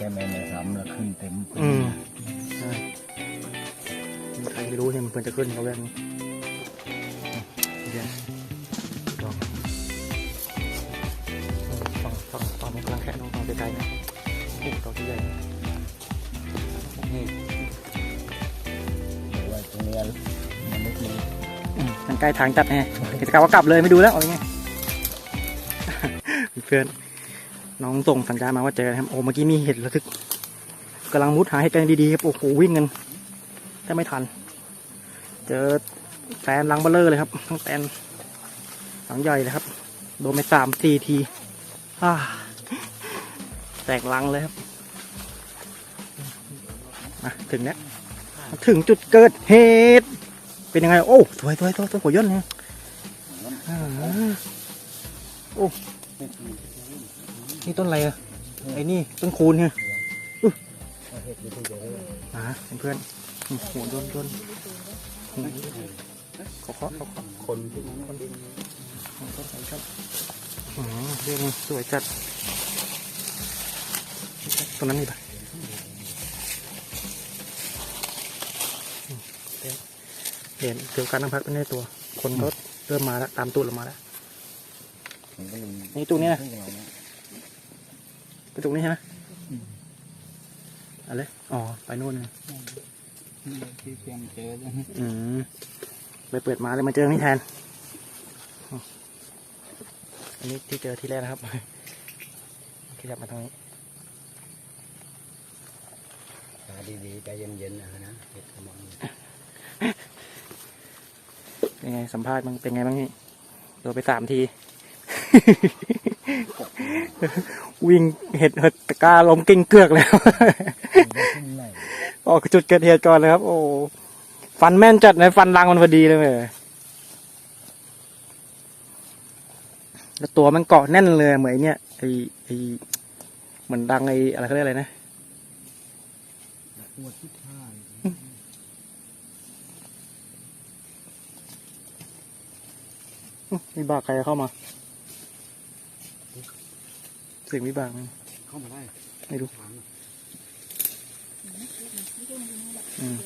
แต่ไม่ไม่ซ้ำแล้วขึ้นเต็มปืนอืมใช่ใครไม่รู้เนี่ยมันควรจะขึ้นเขาแบบนี้เดี๋ยวลองฟังฟังฟังมันกำลังแค่น้องฟังไกลๆนะโอ้โหตัวที่ใหญ่นี่แต่ว่าตรงเนี้ยมันลึกเลยอืมมันใกล้ทางจัดแน่กิจกรรมก็กลับเลยไม่ดูแล้วเอาไงเพื่อน น้องส่งสัญญาณมาว่าเจอครับโอ้เมื่อกี้มีเห็ดระทึกกำลังมุดหาเห็ดกันดีๆครับโอ้โหวิ่งกันถ้าไม่ทัน เจอแตนลังเบลเลอร์เลยครับทั้งแตนหลังใหญ่เลยครับ โดนไปสามสี่ทีแตกลังเลยครับมาถึงแล้วถึงจุดเกิดเหตุเป็นยังไง โอ้สวยสวยสวยสวยหัวย่นเนี่ยโอ้ นี่ต้นอะไรอะไอ้นี่ต้นคูณเนี่ยเห็ดอยู่ที่เดียวเลยอ่าเพื่อนๆอืมหัวย่นย่นอืมขอเคาะขอเคาะคนที่นั่นคนต้นไหนครับอืมเรื่องนี้สวยจัดต้นนั้นนี่ปะเห็นเห็นเกี่ยวกับการนั่งพักเป็นในตัว คนก็เริ่มมาแล้ว ตามตูดเรามาแล้วนี่ตรงนี้นะขึ้มาเย ตรงนี้ใช่ไหมอะไรอ๋อ ไปโน่นนะที่เพียงเจอเลยอืมไปเปิดมาเลยมาเจอนี่แทนอืมอันนี้ที่เจอที่แรกนะครับขยับมาทางนี้ตาดีๆใจเย็นๆนะนะเห็ดขมอนเป็นไงสัมภาษณ์มันเป็นไงบ้างนี่โดนไปสามที วิ่งเห็ดเห็ดตะกร้าล้มกิ้งเกือกแล้วขึ้นไหนออกจุดเกิดเหตุก่อนเลยครับ โอ้ ฟันแม่นจัดเลยฟันรังมันพอดีเลยเว้ยแล้วตัวมันเกาะแน่นเลยเหมือนไอ้เนี่ยไอไอเหมือนดังไออะไรเขาเรียกอะไรนะปวดที่ท่าอื้อวิบากใครเข้ามา เสียงวิบากมันเข้ามาได้ไม่รู้ถามอืม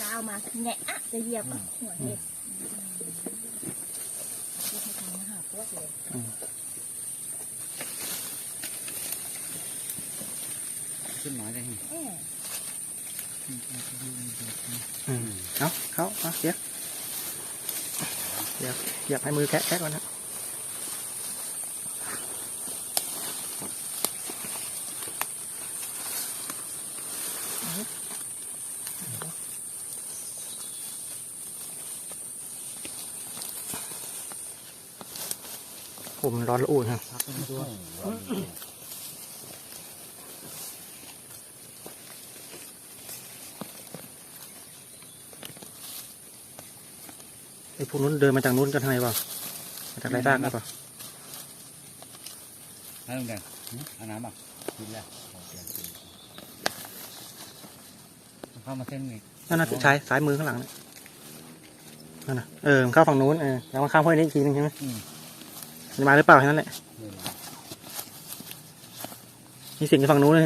ก้าวมาแงะอะจะเหยียบอะหัวเห็ดที่ให้ทางมาหาพวกเลยขึ้นน้อยได้เอ๊ะอืมเอาเข้ามาเดี๋ย วเดี๋ยวอยากให้มือแคะแคะก่อนนะผมร้อนละอุ่นครับ พักกันด้วย ไอ้พวกนู้นเดินมาจากนู้นกันทำไมวะมาจากไรบ้างครับนั่นเหมือนกันเอาน้ำอะกินแล้วเข้ามาเส้นนี้นั่นน่ะซ้ายซ้ายมือข้างหลังน่ะนั่นน่ะเออมันเข้าฝั่งนู้นเออแล้วมาข้ามห้วยนี้อีกทีนึงใช่ไหมอืมมันมาหรือเปล่าแค่นั้นแหละนี่นะมีเสียงจากฝั่งนู้นเลย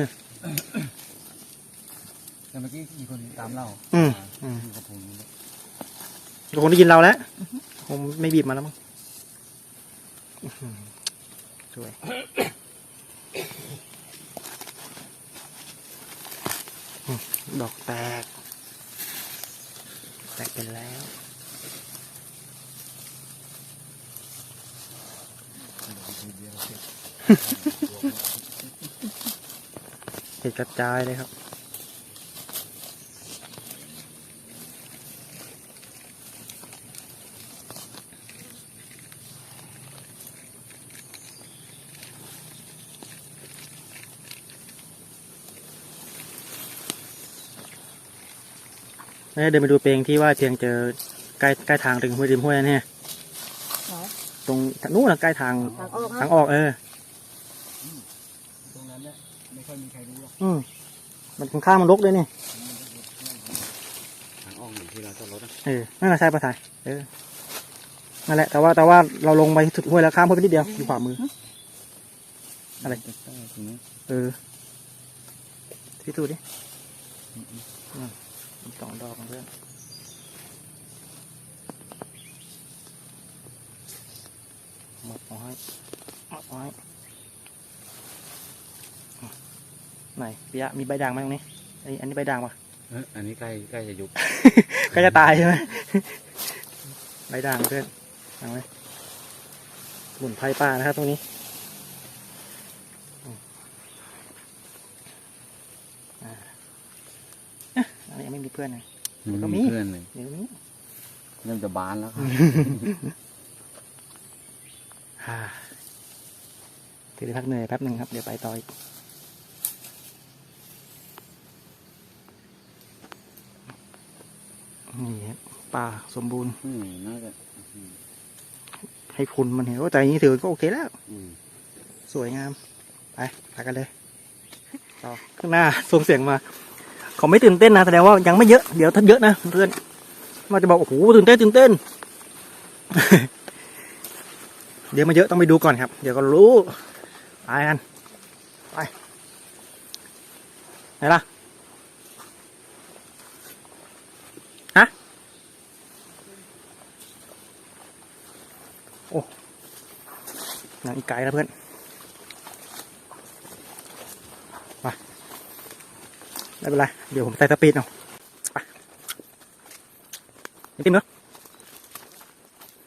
แต่เมื่อกี้มีคนตามเล่าอืมอืมอยู่กับผม คงได้ยินเราแล้วคงไม่บีบมาแล้วมั้งอื้อหือสวยอืมดอกแตก แตกเป็นแล้วเห็ดกระจายเลยครับ เดินไปดูเปลงที่ว่าเชียงเจอใกล้ใกล้ทางถึงห้วยริมห้วยนั่นเนี่ยไหนตรงนู้นนะใกล้ทางทางออกทานะงออกเออตรงนั้นเนี่ยไม่ค่อยมีใครรู้หรอกอืมมันข้างๆมันรกเลยนี่ทางออกอยู่ที่เราจอดรถนะเออนั่นแหละใช่ปะทายเออนั่นแหละ แต่ว่าแต่ว่าเราลงไปสุดห้วยแล้วข้ามห้วยไปนิดเดียวอยู่ขวามือ อะไรใกล้ๆตรงนี้เออพิสูจน์ดิอืมอีก สองดอกเพื่อนหมดเอาให้หมดเอาให้อะไหนปิยะมีใบด่างไหมตรงนี้อันนี้อันนี้ใบด่างปะเอ้ยอันนี้ใกล้ใกล้จะยุบก็จะตายใช่ไหมใบด่างเพื่อนเอาไหมหมุนไพ่ป่านะครับตรงนี้อืมอ่าอะอั นนี้ยังไม่มีเพื่อนนะก็มีเพื่อนเลยเดี๋ยวนี้เริ่มจะบานแล้วครับฮ่าถือพักเหนื่อยแป๊บหนึ่งครับ เดี๋ยวไปต่ออีกนี่ครับป่าสมบูรณ์อืมน่าจะให้พุนมันเห็นว่าแต่อย่างนี้ถือก็โอเคแล้วอืมสวยงาม ไปไปกันเลยต่อข้างหน้าส่งเสียงมา เขาไม่ตื่นเต้นนะแสดงว่ายังไม่เยอะเดี๋ยวถ้าเยอะนะเพื่อนมาจะบอกโอ้โหตื่นเต้นตื่นเต้น เดี๋ยวมาเยอะต้องไปดูก่อนครับ เดี๋ยวก็รู้ไปกันไปไหนล่ะฮะโอ้นั่งอีกไกลแล้วเพื่อน ไม่เป็นไร เดี๋ยวผมใส่สปีดเอาไปติ้มเนอะ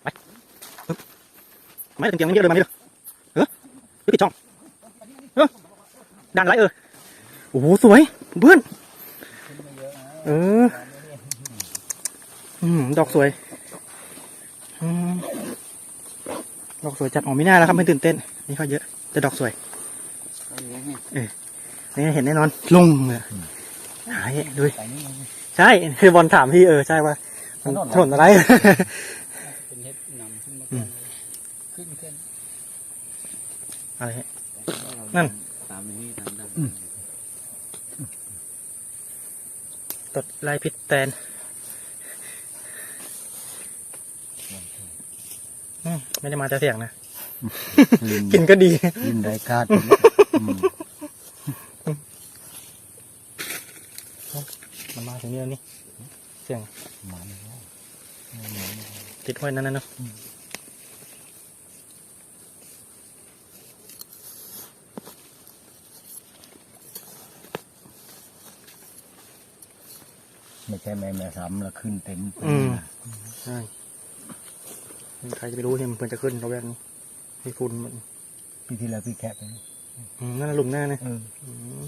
ไปไม่ถึงเตียงเยอะเลยมาดิเออหรือปิดช่อง เออดันไรเออ โอ้โห สวยเพื่อนเออ อืม ดอกสวย อืมดอกสวยจัดออกไม่น่าแล้วครับไม่ตื่นเต้น นี่เขาเยอะแต่ดอกสวยใกล้แล้วไงนี่เห็นแน่นอนลงเลย หายดูดิไปนี่มันใช่คือบอลถามพี่เออใช่ว่ามันถนนอะไร เป็นเฮ็ดนำขึ้นมาก่อนเลยขึ้นขึ้นอะไรนั่นตามไปนี่ตามดันตดลายพิษแตนอืมไม่ได้มาแต่เสียงนะ กินก็ดียินได้คาด อืมมันมาถึงนี่แล้วนี่เสียงมาแล้วติดห้อยนั่นนะเนาะไม่ใช่แม่แม่ซ้ำแล้วขึ้นเต็มอืมใช่ใครจะไปรู้เนี่ยมันควรจะขึ้นเราแวกนี้ให้คุณมันปีที่แล้วพี่แคปไปอืมนั่นนะหลุมหน้านะเอออืม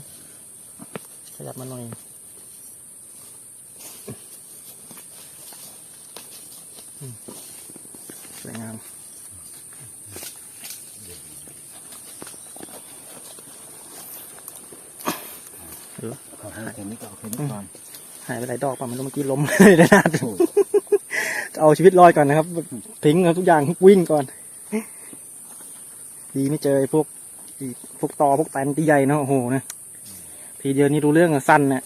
ขยับมาหน่อยอืม สวยงามเขาให้แค่นี้ก็เอาแค่นี้ก่อนหายไปหลายดอกป่ะมันเมื่อกี้ล้มเลยนะโอ้จะเอาชีวิตรอดก่อนนะครับทิ้งทุกอย่างวิ่งก่อน ดีไม่เจอไอ้พวกไอ้พวกตอพวกแตนที่ใหญ่เนาะโอ้โหนะทีเดียวนี่รู้เรื่องอะสั้นน่ะ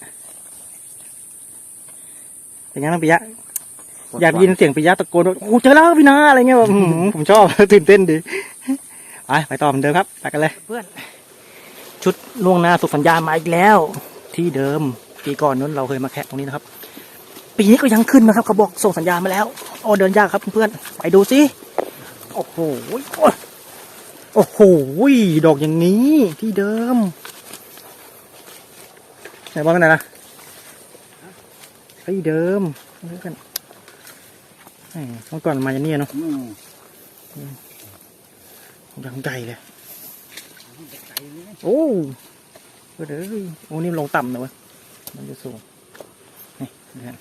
เป็นไงบ้างปิยะ อยากได้ยินเสียงปิยะตะโกนว่าโอ้โหเจอแล้วพี่นาอะไรเงี้ยแบบอื้อหือผมชอบ ตื่นเต้นดีไปไปต่อเหมือนเดิมครับไปกันเลย เพื่อนชุดล่วงหน้าสุขสัญญามาอีกแล้ว ที่เดิมปีก่อนนั้นเราเคยมาแคะตรงนี้นะครับ ปีนี้ก็ยังขึ้นนะครับเขาบอกส่งสัญญาณมาแล้วโอ้เดินยากครับเพื่อนๆไปดูสิโอ้โหโอ้ยโอ้โหดอกอย่างนี้ที่เดิมไหนบอกกันไหนล่ะที่เดิมดูกันแหม เมื่อก่อนมาอย่างนี้เนาะอืมยังใหญ่เลย โอ้เดี๋ยวโอ้นี่มันลงต่ำนะเวะมันจะสูง นี่นะฮะ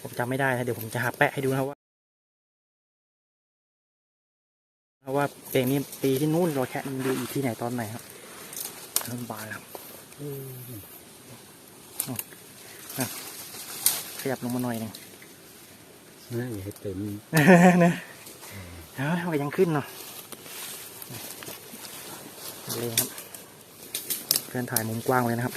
ผมจำไม่ได้นะเดี๋ยวผมจะหาแปะให้ดูนะว่าเพราะว่าเพลงนี้ปีที่นู่นเราแค่มันดูอีกที่ไหนตอนไหนครับเริ่มบานแล้วอ๋ออะขยับลงมาหน่อยหนึง น่าอย่าให้เต็มนะเฮ้ยมันก็ยังขึ้นเนาะเลยครับเพื่อนถ่ายมุมกว้างเลยนะครับ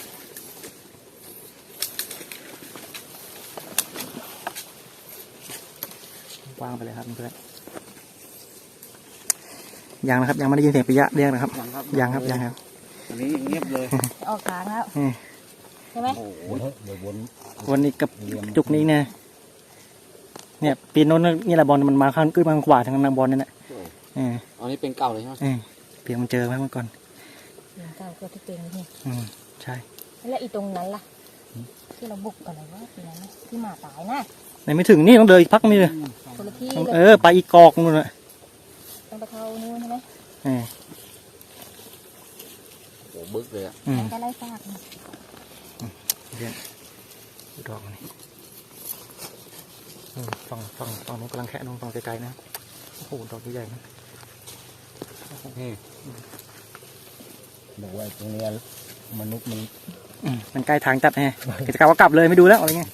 กว้างไปเลยครับเพื่อนยังนะครับยังไม่ได้ยินเสียงปิยะเรียกนะครับยังครับยังครับยังครับอันนี้เงียบเลยออกกลางแล้วอืมใช่ไหมโอ้โหเดี๋ยววนวันนี้กับจุกนี้เนี่ย เนี่ยปีนโน้นนี่แหละบอลมันมาข้างขึ้นมาขวาทางนางบอลนี่แหละเอออันนี้เป็นเก่าเลยใช่ไหมเออเพียงมันเจอไว้เมื่อก่อนเดี๋ยวเก้าก็ที่เป็นนี่อืมใช่ แล้วอีตรงนั้นล่ะ ที่เราบุกกันอะไรวะทีนั้นนะที่หมาตายนะไหนไม่ถึงนี่ต้องเดินอีกพักนี่เลยคนละที่ต้องเลยเออไปอีกกอกนู่นน่ะต้องไปเข้านู่นใช่ไหมเออโอ้บึกเลยอะอืมแล้วก็ไล่ฟาดมันเรียนดูดอกนี่อืม ฝั่งฝั่งฝั่งนู้นกำลังแคะน้องฝั่งไกลๆนะโอ้โหดอกใหญ่ๆนะบอกว่าตรงเนี้ยมนุษย์มันอืมมันใกล้ทางจัดแฮะกิจกรรมก็กลับเลยไม่ดูแล้วอะไรเงี้ย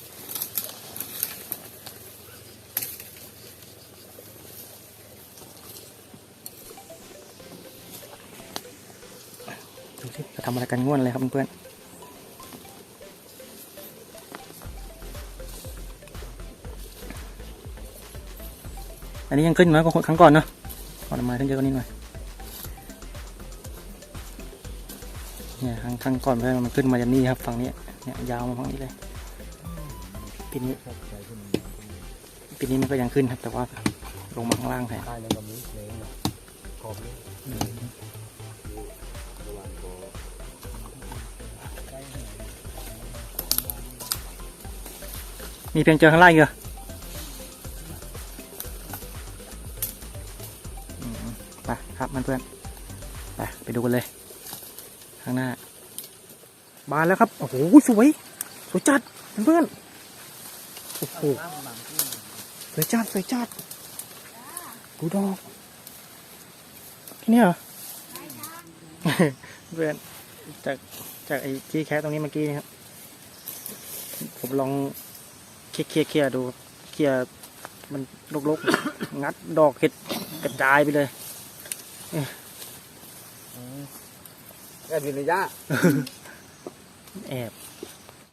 ดูสิจะทำอะไรกันง่วนเลยครับเพื่อนๆ อันนี้ยังขึ้นน้อยกว่าครั้งก่อนเนาะก่อนมาขึ้นเยอะกว่านี้หน่อยเนี่ยครั้งครั้งก่อนเพื่อนมันขึ้นมาจากนี่ครับฝั่งนี้เนี่ยยาวมาฝั่งนี้เลยปีนี้ปีนี้มันก็ยังขึ้นครับ แต่ว่าลงมาข้างล่างแทนมีเพียงเจอข้างล่างเหรออื ครับมันเพื่อนไปไปดูกันเลย ข้างหน้า บานแล้วครับ โอ้โหสวย สวยจัดเพื่อนๆโอ้โหสวยจัดสวยจัดดูดอกแค่นี้เหรอเพื่อนจากจากไอ้ที่แคะตรงนี้เมื่อกี้นะครับ ผมลองเคลียร์เคลียร์เคลียร์ดู เคลียร์มันลกๆ งัดดอกเห็ดกระจายไปเลย แอบอยู่ในหญ้า แอบ